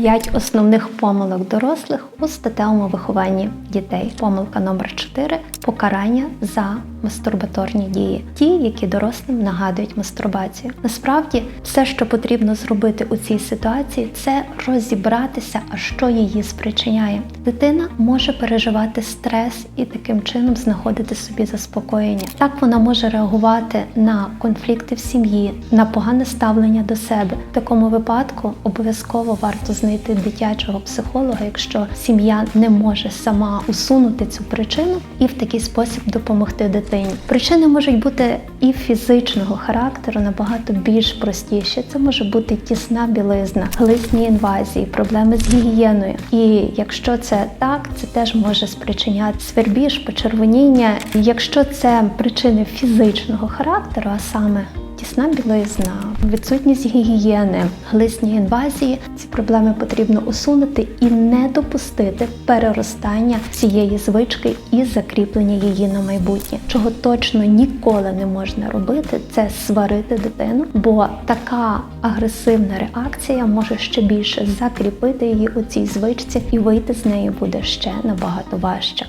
П'ять основних помилок дорослих у статевому вихованні дітей. Помилка номер 4 покарання за мастурбаторні дії, ті, які дорослим нагадують мастурбацію. Насправді, все, що потрібно зробити у цій ситуації, це розібратися, а що її спричиняє. Дитина може переживати стрес і таким чином знаходити собі заспокоєння. Так вона може реагувати на конфлікти в сім'ї, на погане ставлення до себе. В такому випадку обов'язково варто знайти дитячого психолога, якщо сім'я не може сама усунути цю причину і в такий спосіб допомогти дитині. Причини можуть бути і фізичного характеру, набагато більш простіші. Це може бути тісна білизна, глисні інвазії, проблеми з гігієною. І якщо це так, це теж може спричиняти свербіж, почервоніння. Якщо це причини фізичного характеру, а саме Тісна білизна, відсутність гігієни, глисні інвазії. Ці проблеми потрібно усунути і не допустити переростання цієї звички і закріплення її на майбутнє. Чого точно ніколи не можна робити, це сварити дитину, бо така агресивна реакція може ще більше закріпити її у цій звичці, і вийти з неї буде ще набагато важче.